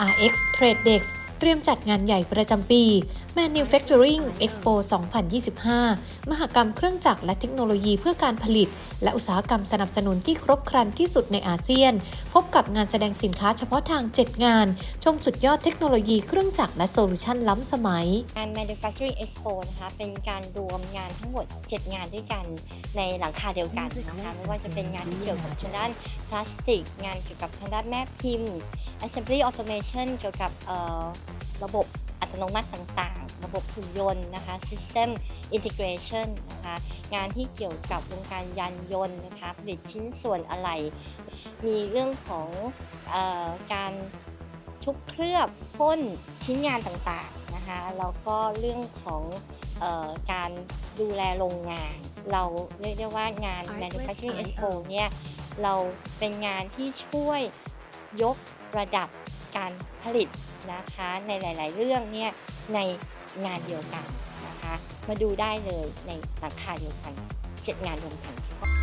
RX Tradex เตรียมจัดงานใหญ่ประจำปี Manufacturing Expo 2025 มหกรรมเครื่องจักรและเทคโนโลยีเพื่อการผลิต และอุตสาหกรรมสนับสนุนที่ครบครันที่สุดในอาเซียน พบกับงานแสดงสินค้าเฉพาะทาง 7 งาน ชมสุดยอดเทคโนโลยีเครื่องจักรและโซลูชันล้ำสมัย งาน Manufacturing Expo นะคะ เป็นการรวมงานทั้งหมด 7 งานด้วยกันในหลังคาเดียวกันนะคะไม่ว่าจะเป็นงานที่เกี่ยวกับทางด้านพลาสติก งานเกี่ยวกับทางด้านแม่พิมพ์ Assembly Automation เกี่ยวกับเอ่อ ระบบอัตโนมัติต่างๆ ระบบหุ่นยนต์นะคะ System Integration นะคะงานที่เกี่ยวกับวงการยานยนต์นะคะผลิตชิ้นส่วนอะไหล่มีเรื่องของเออการชุบเคลือบพ่นชิ้นงานต่างๆนะคะแล้วก็เรื่องของเออการดูแลโรงงาน เราเรียกได้ว่างาน Artlist Manufacturing IO Expo เนี่ยเราเป็นงานที่ช่วยยกระดับการผลิตนะคะในหลาย ๆ เรื่องเนี่ยในงานเดียวกันนะคะ มาดูได้เลยในราคาเดียวกัน7งานรวมกันค่ะ